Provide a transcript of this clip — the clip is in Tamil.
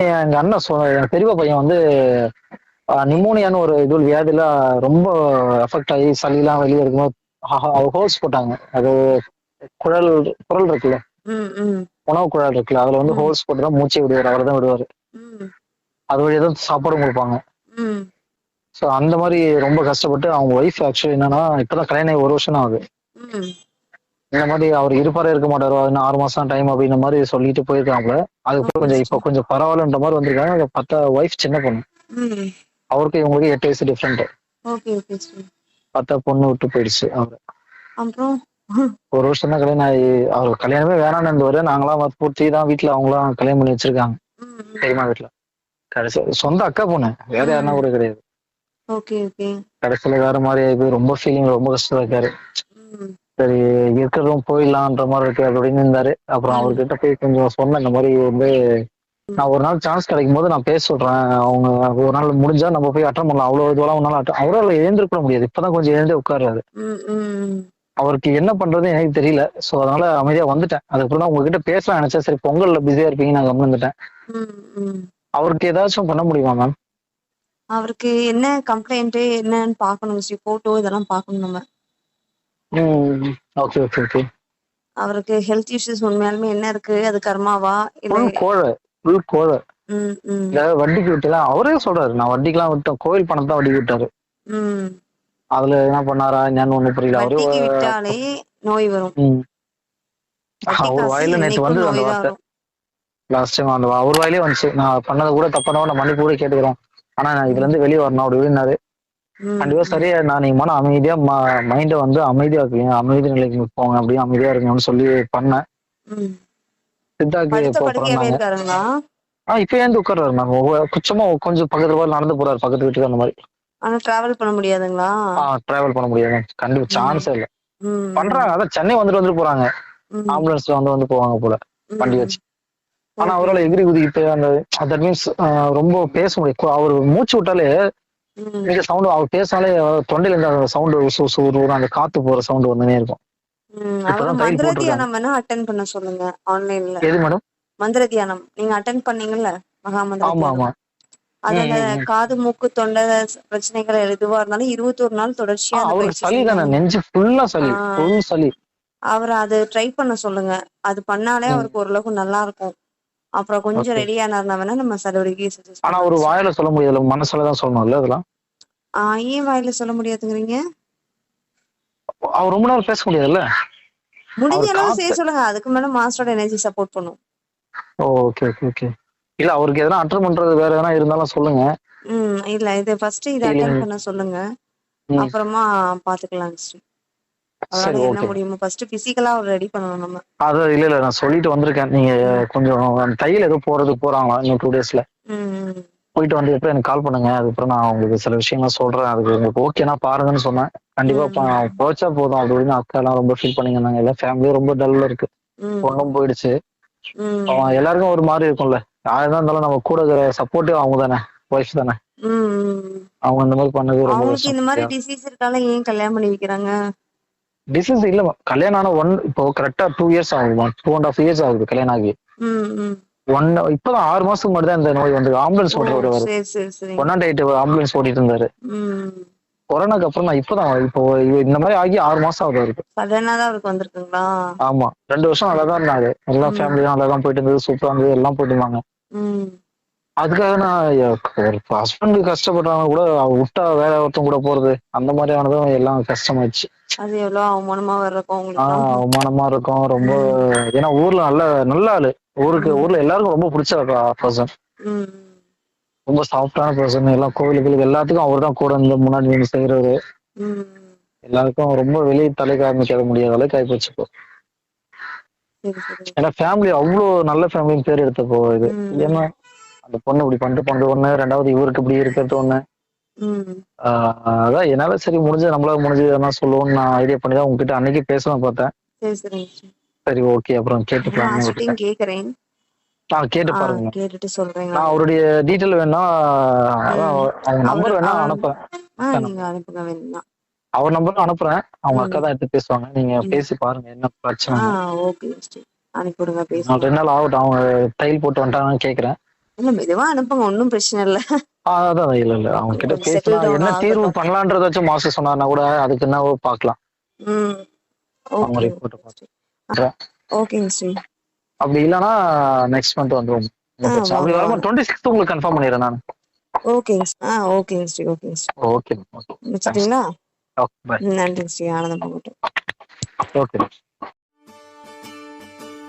எங்க அண்ணன் சொ- என் பெரியப்பா பையன் வந்து நிமோனியான்னு ஒரு இது வியாதியில ரொம்ப எஃபெக்ட் ஆகி சளிலாம் வெளியே இருக்கும்போது ஹோல்ஸ் போட்டாங்க. அது குழல் குரல் இருக்குல்ல? உணவு குழல் இருக்குல்ல? அதுல வந்து. ஹோல்ஸ் போட்டு தான் மூச்சை விடுவார். அவர் தான் விடுவார். அது வழியா தான் சாப்பாடும் கொடுப்பாங்க. ஸோ அந்த மாதிரி ரொம்ப கஷ்டப்பட்டு அவங்க ஒய்ஃப் ஆக்சுவலி என்னன்னா இப்பதான் கல்யாணம் ஒரு வருஷம் ஆகுது. இந்த மாதிரி அவர் இருப்பாரே இருக்க மாட்டாரோ இன்னும் ஆறு மாசம் டைம் அப்படின்ற மாதிரி சொல்லிட்டு போயிருக்காங்களே அதுக்கப்புறம் கொஞ்சம் இப்போ கொஞ்சம் பரவாயில்லன்ற மாதிரி வந்திருக்காங்க. அதை பார்த்தா ஒய்ஃப் சின்ன பொண்ணு. அவருக்கு இவங்களுக்கு எட்டு வயசு டிஃப்ரெண்ட் பார்த்தா பொண்ணு விட்டு போயிடுச்சு அவர். ஒரு வருஷம் தான் கல்யாணம் ஆகி அவர் கல்யாணமே வேணாம்னு இருந்தவரு. நாங்களாம் பூர்த்தி தான் வீட்டுல அவங்களாம் கல்யாணம் பண்ணி வச்சிருக்காங்க. ம் ம். பெரியம்மா வீட்டுல கடைசி சொந்த அக்கா பொண்ணு. வேற யாருன்னா கூட கிடையாது. கடைசியில வேற மாதிரி ஆகி ரொம்ப ஃபீலிங் ரொம்ப கஷ்டம் இருக்காரு. சரி இருக்கிறதும் போயிடலான்ற மாதிரி இருக்கு அப்படின்னு இருந்தாரு. அப்புறம். அவர்கிட்ட போய் கொஞ்சம் சொன்னேன் இந்த மாதிரி வந்து நான் ஒரு நாள் சான்ஸ் கிடைக்கும் போது நான் பேச சொல்றேன். அவங்க ஒரு நாள் முடிஞ்சா நம்ம போய் அட்டன் பண்ணலாம். அவ்வளவு இதுவெல்லாம் உன்னால அட்டன் அவரால் எழுந்திருக்க முடியாது. இப்பதான் கொஞ்சம் எழுந்தே உட்கார்றாரு. அவருக்கு என்ன பண்றது எனக்கு தெரியல. சோ அதனால அமைதியா வந்துட்டேன். அதுக்கப்புறம் உங்ககிட்ட பேசலாம் நினைச்சேன். சரி பொங்கல்ல பிஸியா இருப்பீங்க நான் கம்மிருந்துட்டேன் அவருக்கு ஏதாச்சும் பண்ண முடியுமா மேம் அவருக்கு என்ன கம்ப்ளைண்ட் என்னன்னு பார்க்கணும்? ஸ்ரீ போட்டோ இதெல்லாம் பார்க்கணும் நம்ம. ஓகே ஓகே ஓகே அவருக்கு ஹெல்த் இஷ்யூஸ் உண்மையாலுமே என்ன இருக்கு? அது கர்மாவா? இல்ல கோழை ஃபுல் கோழை. வட்டிக்கு விட்டுலாம் அவரே சொல்றாரு நான் வட்டிக்கெல்லாம் விட்டேன் கோவில் பணத்தை தான் வட்டிக்கு விட்டாரு. ம். அதுல என்ன பண்ணாரா என்னன்னு ஒண்ணு புரியல. அவரு விட்டாலே நோய் வரும். அவர் வாயில நேத்து வந்தது அந்த வார்த்தை. லாஸ்ட் டைம் அந்த அவர் வாயிலே வந்துச்சு. நான் பண்ணது கூட தப்பானவோ நான் மன்னிப்பு கூட கேட்டுக்கிறோம். ஆனா நான் இதுல இருந்து வெளியே வரணும் அப்படி இப்படின்னாரு ம், கண்டிப்பா சரியா நான் நீங்க மன அமைதியா மைண்டை வந்து அமைதியா இருக்கீங்க அமைதி நிலைக்கு போங்க அப்படியே அமைதியா இருக்கணும்னு சொல்லி பண்ணேன். சித்தாக்கு ஆஹ் இப்ப ஏந்து உட்கார்றாரு மேம் குச்சமா கொஞ்சம் பக்கத்துல போய் நடந்து போறாரு பக்கத்து வீட்டுக்கு அந்த மாதிரி. ஆனா டிராவல் பண்ண முடியாதுங்களா? ஆஹ் டிராவல் பண்ண முடியாது. கண்டிப்பா. சான்ஸே இல்ல. பண்றாங்க. அதான் சென்னை வந்துட்டு வந்துட்டு போறாங்க. ஆம்புலன்ஸ்ல வந்து வந்து போவாங்க போல. வண்டி வச்சு. ஆனா. அவரால் எகிரி குதிக்கிட்டு அந்த தட் மீன்ஸ் ரொம்ப பேச முடியும் அவர் மூச்சு விட்டாலே ம், நீங்க சவுண்ட் அவர் பேசினாலே தொண்டையில இருந்து அந்த சவுண்ட் உசு உசு ஒரு ஒரு அந்த காத்து போற சவுண்ட் வந்துனே இருக்கும் ம். இப்பதான் அவரு தையல் மந்திர போட்டிருக்காங்க. தியானம் வேணா அட்டன் பண்ண சொல்லுங்க ஆன்லைன்ல எது மேடம் மந்திர தியானம் நீங்க அட்டன் பண்ணீங்கல்ல மகா மந்திர ஆமா ஆமா. காது மூக்கு தொண்டை பிரச்சனைகள் எதுவா இருந்தாலும் இருபத்தொரு நாள் தொடர்ச்சியா பயிற்சி சளி தானே. நெஞ்சு ஃபுல்லா சளி. ஃபுல் சளி அவர் அது ட்ரை பண்ண சொல்லுங்க அது பண்ணாலே. அவருக்கு ஓரளவுக்கு நல்லா இருக்கும் அப்புறம் கொஞ்சம். ரெடி ஆனார்னா வேணா நம்ம சலுவடிக்கு சஜஸ்ட் ஆனா ஒரு வாயில சொல்ல முடியாது. மனசுல தான் சொல்லணும்ல அதெல்லாம்? ஏன் வாயில சொல்ல முடியாதுங்கிறீங்க? அவர் ரொம்ப நேரம் பேச முடியாதுல்ல? முடிஞ்ச அளவு செய்ய சொல்லுங்க. அதுக்கு மேல மாஸ்டரோட எனர்ஜி சப்போர்ட் பண்ணும். ஓகே ஓகே ஓகே இல்ல அவருக்கு எதனா அட்டன் பண்றது வேற எதனா இருந்தாலும் சொல்லுங்க. ம் இல்ல இது ஃபர்ஸ்ட் இதை. அட்டன் பண்ண சொல்லுங்க. அப்புறமா பாத்துக்கலாம் ஸ்ரீ அவரால என்ன முடியுமோ ஃபர்ஸ்ட் பிசிக்கலா அவர் ரெடி பண்ணணும் நம்ம. அது இல்ல இல்ல நான் சொல்லிட்டு வந்திருக்கேன். நீங்க கொஞ்சம் தையல் ஏதோ போறதுக்கு போறாங்களா இன்னும் டூ டேஸ்ல. போயிட்டு வந்து எப்போ எனக்கு கால் பண்ணுங்க. அதுக்கப்புறம் நான் உங்களுக்கு சில விஷயங்கள் சொல்றேன். அதுக்கு உங்களுக்கு ஓகேனா பாருங்கன்னு சொன்னேன். கண்டிப்பா போச்சா போதும். அப்படின்னு அக்கா எல்லாம் ரொம்ப ஃபீல் பண்ணிங்க எல்லாம் ஃபேமிலியும் ரொம்ப டல்ல இருக்கு. ம், பொண்ணும் போயிடுச்சு. அவன் எல்லாருக்கும் ஒரு மாதிரி இருக்கும்ல. யாருதான் இருந்தாலும் நம்ம கூட இருக்கிற சப்போர்ட்டிவ் அவங்க தானே. ஒய்ஃப் தானே. அவங்க இந்த மாதிரி பண்ணது ரொம்ப இந்த மாதிரி டிசீஸ் இருக்கால ஏன் கல்யாணம் பண்ணி வைக்கிறாங்க? டிசீஸ் இல்ல கல்யாணம் ஆன ஒன் இப்போ கரெக்டா டூ இயர்ஸ் ஆகுது டூ அண்ட் ஆஃப் இயர்ஸ் ஆகுது கல்யாணம் ஆகி. ஒன் இப்பதான் ஆறு மாசத்துக்கு முன்னாடி தான் இந்த நோய் வந்து ஆம்புலன்ஸ் ஓட்டுறவர் ஒன் நாட் எயிட் ஆம்புலன்ஸ் ஓட்டிட்டு இருந்தாரு. கொரோனாக்கு அப்புறம் நான் இப்பதான் இப்போ இந்த மாதிரி ஆகி ஆறு மாசம் ஆகுது அவருக்கு. வந்திருக்குங்களா? ஆமா. ரெண்டு வருஷம் நல்லா தான் இருந்தாரு. எல்லாம் ம். ஃபேமிலியும் நல்லா தான் போயிட்டு இருந்தது. சூப்பரா இருந்தது. எல்லாம் போயிட்டு இருந்தாங்க. அதுக்காக நான் ஹஸ்பண்ட் கஷ்டப்படுறவங்க கூட விட்டா வேற ஒருத்தன் கூட போறது அந்த மாதிரியானதும் எல்லாம் கஷ்டமாயிடுச்சு. அது எவ்வளவு அவமானமா வர்றக்கும் ஆஹ் உங்களுக்கு அவமானமா இருக்கும். ரொம்ப ஏன்னா ஊர்ல நல்ல நல்ல ஆளு. ஊருக்கு. ஊர்ல எல்லாருக்கும் ரொம்ப பிடிச்ச பர்சன் ம், ரொம்ப சாஃப்டான பர்சன் எல்லாம் கோவிலுக்கு எல்லாத்துக்கும் அவர் தான் கூட இருந்து முன்னாடி நின்று செய்யறது ம். எல்லாருக்கும் ரொம்ப வெளியே தலை காமிக்க முடியாத அளவுக்கு ஆயிப்போச்சு இப்போ. சரி சரி. ஏன்னா ஃபேமிலி அவ்வளோ நல்ல ஃபேமிலின்னு பேர் எடுத்தப்போ இது. ம். ஏன்னா அந்த பொண்ணு இப்படி பண்ணிட்டு போனது ஒண்ணு ரெண்டாவது இவருக்கு இப்படி இருக்கிறது ஒண்ணு. அதான் என்னால சரி முடிஞ்சது நம்மளால முடிஞ்சது என்ன சொல்லுவோம்னு நான் ஐடியா பண்ணி தான் உங்ககிட்ட அன்னைக்கு பேசலாம் பார்த்தேன். சரி ஓகே அப்புறம் மாஸ்டர்ட்டையும் கேக்குறேன். நான் கேட்டு பாருங்க. கேட்டுட்டு சொல்றீங்களா நான் அவருடைய டீட்டெயில் வேணா அவங்க நம்பர் வேணா அனுப்புறேன். நீங்க அனுப்புங்க அவர் நம்பர் அனுப்புறேன். அவங்க. அக்கா தான் எடுத்து பேசுவாங்க. நீங்க. பேசி பாருங்க என்ன பிரச்சனை. ஓகே ரெண்டு நாள் ஆகட்டும் அவங்க டைல் போட்டு வந்துட்டாங்கன்னு கேக்குறேன். இல்ல மெதுவா அனுப்புங்க. ஒன்னும் பிரச்சனை இல்ல. அதான் இல்ல இல்ல. அவங்க கிட்ட down என்ன தீர்வு ஆகட்டும். பண்ணலான்றத வச்சு மாஸ்டர் சொன்னாருன்னா கூட அதுக்கு என்னவோ பார்க்கலாம் ம். அவங்க அ பார்த்து. ஓகேங்க ஸ்ரீ அப்படி இல்லைன்னா நெக்ஸ்ட் மந்த் வந்துருவோம் ஆ, அப்படி. டுவெண்ட்டி சிக்ஸ்த் உங்களுக்கு கன்ஃபார்ம் பண்ணிடுறேன் நான். ஓகேங்க. ஆ ஓகேங்க ஸ்ரீ ஓகேங்க ஸ்ரீ ஓகே ஓகே வச்சுட்டீங்களா ஓகே பாய் ம், நன்றிங்க ஸ்ரீ ஆனந்தம் போகட்டும் ஓகே